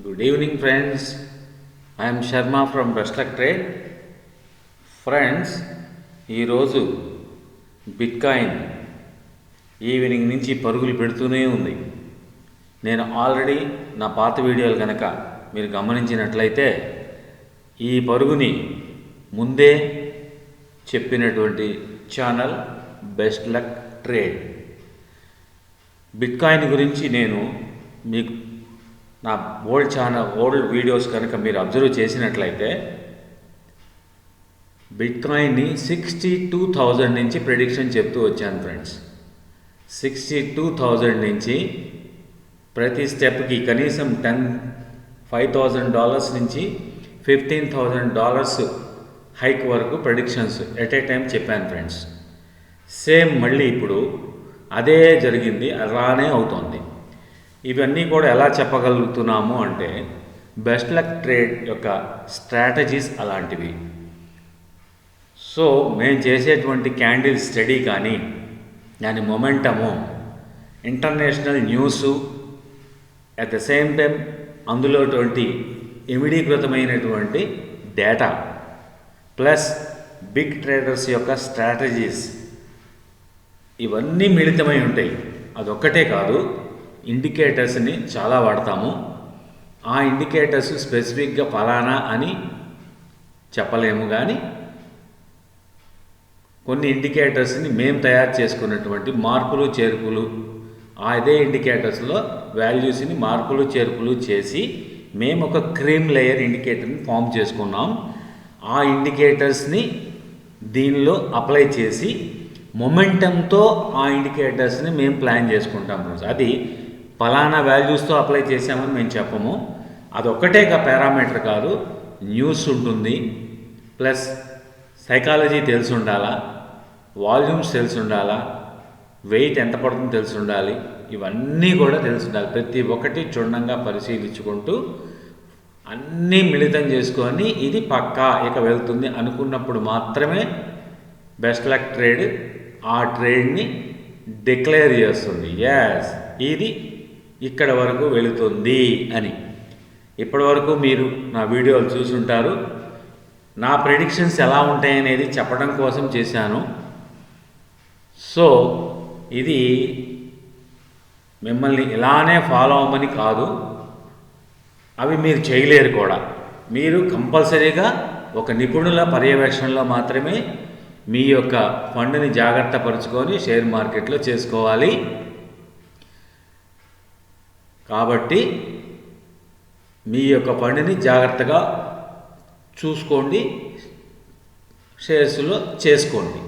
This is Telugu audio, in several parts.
Good evening, friends. I am Sharma from Bestluck Trade. Friends ఈరోజు బిట్కాయిన్ ఈవినింగ్ నుంచి పరుగులు పెడుతూనే ఉంది నేను ఆల్రెడీ నా పాత వీడియోలు కనుక మీరు గమనించినట్లయితే ఈ పరుగుని ముందే చెప్పినటువంటి channel best luck trade bitcoin గురించి నేను మీకు నా ఓల్డ్ ఛానల్ ఓల్డ్ వీడియోస్ కనుక మీరు అబ్జర్వ్ చేసినట్లయితే బిట్కాయిన్ని సిక్స్టీ టూ థౌజండ్ నుంచి ప్రిడిక్షన్ చెప్తూ వచ్చాను ఫ్రెండ్స్. సిక్స్టీ టూ థౌజండ్ నుంచి ప్రతి స్టెప్కి కనీసం టెన్ ఫైవ్ థౌజండ్ డాలర్స్ నుంచి ఫిఫ్టీన్ థౌజండ్ డాలర్స్ హైక్ వరకు ప్రెడిక్షన్స్ ఎట్ ఏ టైం చెప్పాను ఫ్రెండ్స్. సేమ్ మళ్ళీ ఇప్పుడు అదే జరిగింది అలానే అవుతోంది. ఇవన్నీ కూడా ఎలా చెప్పగలుగుతున్నాము అంటే బెస్ట్ లక్ ట్రేడ్ యొక్క స్ట్రాటజీస్ అలాంటివి. సో మేము చేసేటువంటి క్యాండిల్ స్టడీ కానీ దాని momentum international news at the same time అందులోటువంటి ఇమిడీకృతమైనటువంటి డేటా ప్లస్ బిగ్ ట్రేడర్స్ యొక్క స్ట్రాటజీస్ ఇవన్నీ మిళితమై ఉంటాయి. అదొక్కటే కాదు ఇండికేటర్స్ని చాలా వాడతాము. ఆ ఇండికేటర్స్ స్పెసిఫిక్గా ఫలానా అని చెప్పలేము కానీ కొన్ని ఇండికేటర్స్ని మేము తయారు చేసుకున్నటువంటి మార్పులు చేర్పులు అదే ఇండికేటర్స్లో వాల్యూస్ని మార్పులు చేర్పులు చేసి మేము ఒక క్రీమ్ లేయర్ ఇండికేటర్ని ఫామ్ చేసుకున్నాం. ఆ ఇండికేటర్స్ని దీనిలో అప్లై చేసి మొమెంటంతో ఆ ఇండికేటర్స్ని మేము ప్లాన్ చేసుకుంటాం. ఫ్రెండ్స్ అది ఫలానా వాల్యూస్తో అప్లై చేసామని మేము చెప్పము. అదొక్కటే పారామీటర్ కాదు. న్యూస్ ఉంటుంది. ప్లస్ సైకాలజీ తెలిసి ఉండాలా వాల్యూమ్స్ తెలిసి ఉండాలా వెయిట్ ఎంత పడుతుందో తెలిసి ఉండాలి ఇవన్నీ కూడా తెలిసి ఉండాలి ప్రతి ఒక్కటి క్షుణ్ణంగా పరిశీలించుకుంటూ అన్నీ మిళితం చేసుకొని ఇది పక్కా ఇక వెళ్తుంది అనుకున్నప్పుడు మాత్రమే బెస్ట్ లక్ ట్రేడ్ ఆ ట్రేడ్ని డిక్లేర్ చేస్తుంది. ఎస్ ఇది ఇక్కడ వరకు వెళుతుంది అని. ఇప్పటి వరకు మీరు నా వీడియోలు చూసుంటారు. నా ప్రిడిక్షన్స్ ఎలా ఉంటాయనేది చెప్పడం కోసం చేశాను. సో ఇది మిమ్మల్ని ఇలానే ఫాలో అవ్వమని కాదు. అవి మీరు చేయలేరు కూడా. మీరు కంపల్సరీగా ఒక నిపుణుల పర్యవేక్షణలో మాత్రమే మీ యొక్క ఫండ్ని జాగ్రత్త పరుచుకొని షేర్ మార్కెట్లో చేసుకోవాలి. కాబట్టి మీ యొక్క పనిని జాగ్రత్తగా చూసుకోండి షేర్స్లో చేసుకోండి.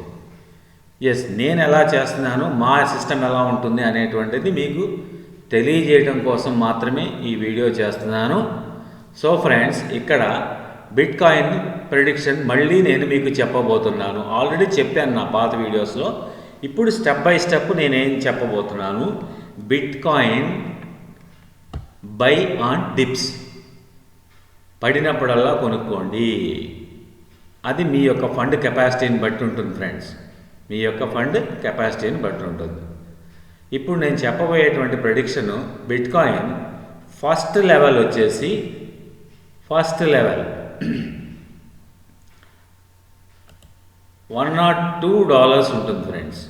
ఎస్ నేను ఎలా చేస్తున్నాను మా సిస్టమ్ ఎలా ఉంటుంది అనేటువంటిది మీకు తెలియజేయడం కోసం మాత్రమే ఈ వీడియో చేస్తున్నాను. సో ఫ్రెండ్స్ ఇక్కడ బిట్ కాయిన్ ప్రిడిక్షన్ మళ్ళీ నేను మీకు చెప్పబోతున్నాను. ఆల్రెడీ చెప్పాను నా పాత వీడియోస్లో ఇప్పుడు స్టెప్ బై స్టెప్ నేనేం చెప్పబోతున్నాను? Bitcoin buy on dips పడినప్పుడల్లా కొనుక్కోండి. అది మీ యొక్క ఫండ్ కెపాసిటీని బట్టి ఉంటుంది ఫ్రెండ్స్. మీ యొక్క ఫండ్ కెపాసిటీని బట్టి ఉంటుంది. ఇప్పుడు నేను చెప్పబోయేటువంటి ప్రెడిక్షను బిట్కాయిన్ ఫస్ట్ లెవెల్ వచ్చేసి first level one naught two dollars ఉంటుంది ఫ్రెండ్స్.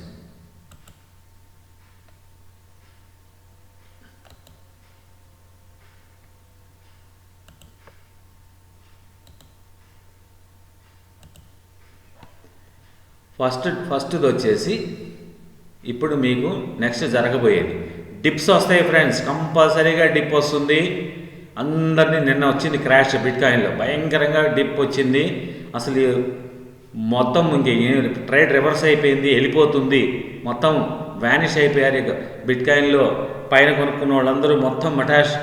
ఫస్ట్ ఫస్ట్ది వచ్చేసి ఇప్పుడు మీకు నెక్స్ట్ జరగబోయేది. డిప్స్ వస్తాయి ఫ్రెండ్స్ కంపల్సరీగా డిప్ వస్తుంది. అందరినీ నిన్న వచ్చింది క్రాష్ బిట్ కాయిన్లో భయంకరంగా డిప్ వచ్చింది. అసలు మొత్తం ఇంకే ట్రేడ్ రివర్స్ అయిపోయింది వెళ్ళిపోతుంది. మొత్తం వ్యానిష్ అయిపోయారు ఇక బిట్కాయిన్లో. పైన కొనుక్కున్న వాళ్ళందరూ మొత్తం మటాష్.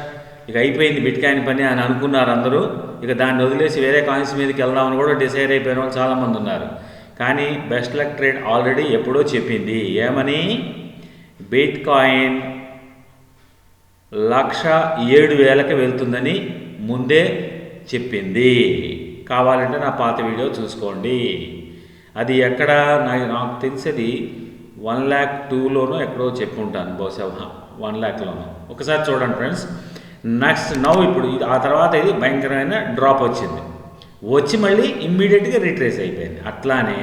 ఇక అయిపోయింది బిట్ కాయిన్ పని అని అనుకున్నారు అందరూ. ఇక దాన్ని వదిలేసి వేరే కాయిన్స్ మీదకి వెళ్దామని కూడా డిసైడ్ అయిపోయిన వాళ్ళు చాలామంది ఉన్నారు. కానీ బెస్ట్ లక్ ట్రేడ్ ఆల్రెడీ ఎప్పుడో చెప్పింది. ఏమని? బిట్ కాయిన్ లక్ష ఏడు వేలకు వెళ్తుందని ముందే చెప్పింది. కావాలంటే నా పాత వీడియో చూసుకోండి. అది ఎక్కడ? నాకు తెలిసేది వన్ ల్యాక్ టూలోనో ఎక్కడో చెప్పుంటాను బహుశా. వన్ ల్యాక్లోనో ఒకసారి చూడండి ఫ్రెండ్స్. నెక్స్ట్ నౌ ఇప్పుడు ఆ తర్వాత ఇది భయంకరమైన డ్రాప్ వచ్చింది. వచ్చి మళ్ళీ ఇమ్మీడియట్గా రిట్రేస్ అయిపోయింది. అట్లానే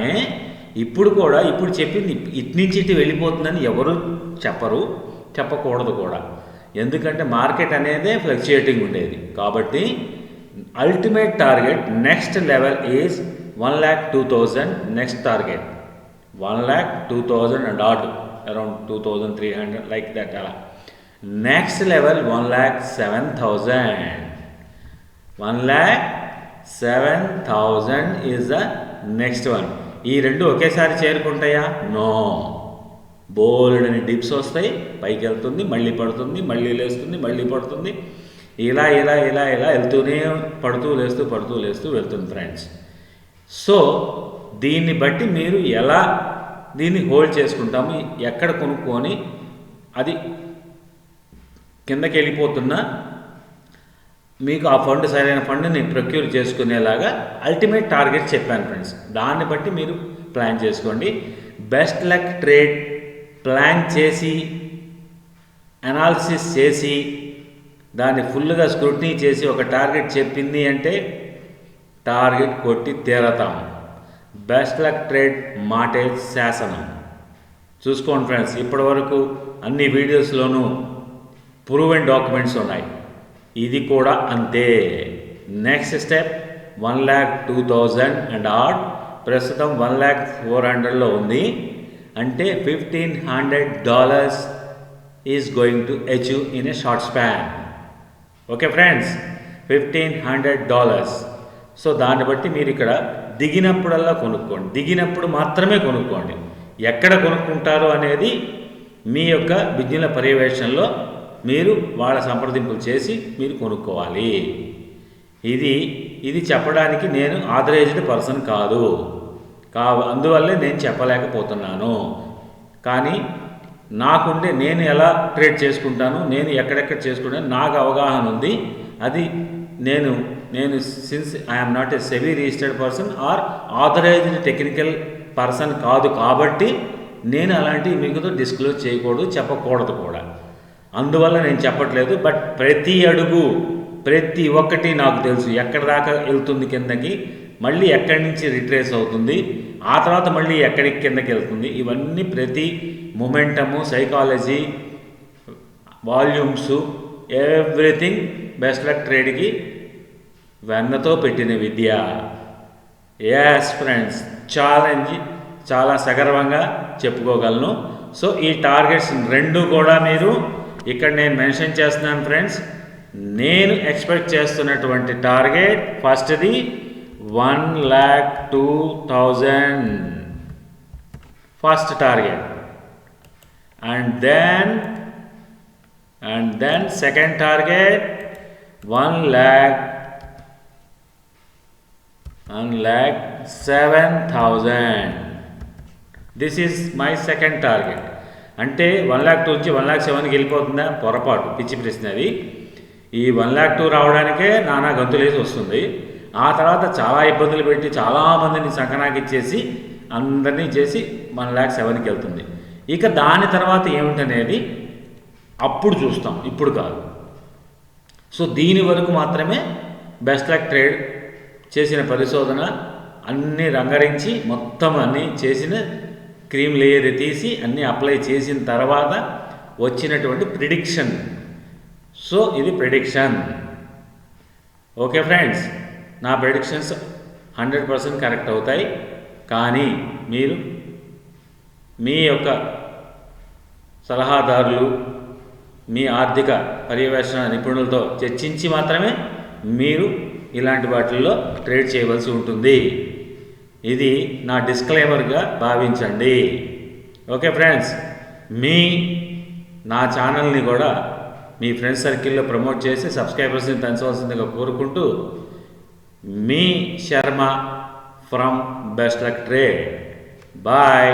ఇప్పుడు కూడా ఇప్పుడు చెప్పింది ఇటు నుంచి ఇటు వెళ్ళిపోతుందని ఎవరు చెప్పరు చెప్పకూడదు కూడా. ఎందుకంటే మార్కెట్ అనేదే ఫ్లక్చుయేటింగ్ ఉండేది. కాబట్టి ultimate target next level is one lakh two thousand next target one lakh two thousand and at around two thousand three hundred like that అలా. Next level one lakh seven thousand one lakh seven thousand is the next one ఈ రెండు ఒకేసారి చేరుకుంటాయా? నో బోల్డని డిప్స్ వస్తాయి పైకి వెళ్తుంది మళ్ళీ పడుతుంది మళ్ళీ లేస్తుంది మళ్ళీ పడుతుంది. ఇలా ఇలా ఇలా ఇలా వెళ్తూనే పడుతూ లేస్తూ పడుతూ లేస్తూ వెళ్తుంది ఫ్రెండ్స్ సో దీన్ని బట్టి మీరు ఎలా దీన్ని హోల్డ్ చేసుకుంటాము? ఎక్కడ కొనుక్కొని అది కిందకి వెళ్ళిపోతున్నా మీకు ఆ ఫండ్ సరైన ఫండ్ని ప్రొక్యూర్ చేసుకునేలాగా అల్టిమేట్ టార్గెట్ చెప్పాను ఫ్రెండ్స్ దాన్ని బట్టి మీరు ప్లాన్ చేసుకోండి. బెస్ట్ లక్ ట్రేడ్ ప్లాన్ చేసి అనాలిసిస్ చేసి దాన్ని ఫుల్గా స్క్రూటినీ చేసి ఒక టార్గెట్ చెప్పింది అంటే టార్గెట్ కొట్టి తీరతాం. బెస్ట్ లక్ ట్రేడ్ మాటే శాసనం. చూసుకోండి ఫ్రెండ్స్ ఇప్పటి వరకు అన్ని వీడియోస్లోనూ ప్రూవ్ అండ్ డాక్యుమెంట్స్ ఉన్నాయి. ఇది కూడా అంతే. Next step one lakh two thousand and at ప్రస్తుతం వన్ ల్యాక్ ఫోర్ హండ్రెడ్లో ఉంది. అంటే fifteen hundred dollars is going to achieve in a short span okay friends fifteen hundred dollars so దాన్ని బట్టి మీరు ఇక్కడ దిగినప్పుడల్లా కొనుక్కోండి. దిగినప్పుడు మాత్రమే కొనుక్కోండి. ఎక్కడ కొనుక్కుంటారు అనేది మీ యొక్క విద్యుల పర్యవేక్షణలో మీరు వాళ్ళ సంప్రదింపులు చేసి మీరు కొనుక్కోవాలి. ఇది ఇది చెప్పడానికి నేను ఆథరైజ్డ్ పర్సన్ కాదు. కా అందువల్లే నేను చెప్పలేకపోతున్నాను. కానీ నాకుండే నేను ఎలా ట్రేడ్ చేసుకుంటాను నేను ఎక్కడెక్కడ చేసుకుంటాను నాకు అవగాహన ఉంది. అది నేను నేను since I'm not a SEBI registered person or authorized technical person కాదు కాబట్టి నేను అలాంటివి మీకుతో డిస్క్లోజ్ చేయకూడదు చెప్పకూడదు కూడా. అందువల్ల నేను చెప్పట్లేదు బట్ ప్రతి అడుగు ప్రతి ఒక్కటి నాకు తెలుసు. ఎక్కడ దాకా వెళ్తుంది కిందకి మళ్ళీ ఎక్కడి నుంచి రిట్రేస్ అవుతుంది ఆ తర్వాత మళ్ళీ ఎక్కడికి కిందకి వెళ్తుంది ఇవన్నీ ప్రతి momentum psychology volumes everything best luck ట్రేడ్కి వెన్నతో పెట్టిన విద్య. ఎస్ ఫ్రెండ్స్ ఛాలెంజ్ చాలా సగర్వంగా చెప్పుకోగలను. సో ఈ టార్గెట్స్ రెండు కూడా మీరు ఇక్కడ నేను మెన్షన్ చేస్తున్నాను ఫ్రెండ్స్ నేను ఎక్స్పెక్ట్ చేస్తున్నటువంటి టార్గెట్ ఫస్ట్ది one lakh two thousand first target and then and then second target one lakh one lakh seven thousand this is my second target అంటే వన్ ల్యాక్ టూ నుంచి వన్ ల్యాక్ సెవెన్కి వెళ్ళిపోతుందా? పొరపాటు. పిచ్చి ప్రశ్న అది. ఈ వన్ ల్యాక్ టూ రావడానికే నానా గంతులేసి వస్తుంది. ఆ తర్వాత చాలా ఇబ్బందులు పెట్టి చాలామందిని సంకనాకి ఇచ్చేసి అందరినీ చేసి వన్ ల్యాక్ సెవెన్కి వెళ్తుంది. ఇక దాని తర్వాత ఏమిటనేది? అప్పుడు చూస్తాం. ఇప్పుడు కాదు. సో దీని వరకు మాత్రమే బెస్ట్ లక్ ట్రేడ్ చేసిన పరిశోధన అన్నీ రంగరించి మొత్తం అన్నీ చేసిన క్రీమ్ లేయర్ తీసి అన్నీ అప్లై చేసిన తర్వాత వచ్చినటువంటి ప్రిడిక్షన్. సో ఇది ప్రిడిక్షన్. ఓకే ఫ్రెండ్స్ నా ప్రిడిక్షన్స్ హండ్రెడ్ పర్సెంట్ కరెక్ట్ అవుతాయి. కానీ మీరు మీ యొక్క సలహాదారులు మీ ఆర్థిక పర్యవేక్షణ నిపుణులతో చర్చించి మాత్రమే మీరు ఇలాంటి వాటిల్లో ట్రేడ్ చేయవలసి ఉంటుంది. ఇది నా డిస్క్లైమర్గా భావించండి. ఓకే ఫ్రెండ్స్ మీ నా ఛానల్ని కూడా మీ ఫ్రెండ్స్ సర్కిల్లో ప్రమోట్ చేసి సబ్స్క్రైబర్స్ని పెంచవలసిందిగా కోరుకుంటూ మీ Sharma from best luck trade bye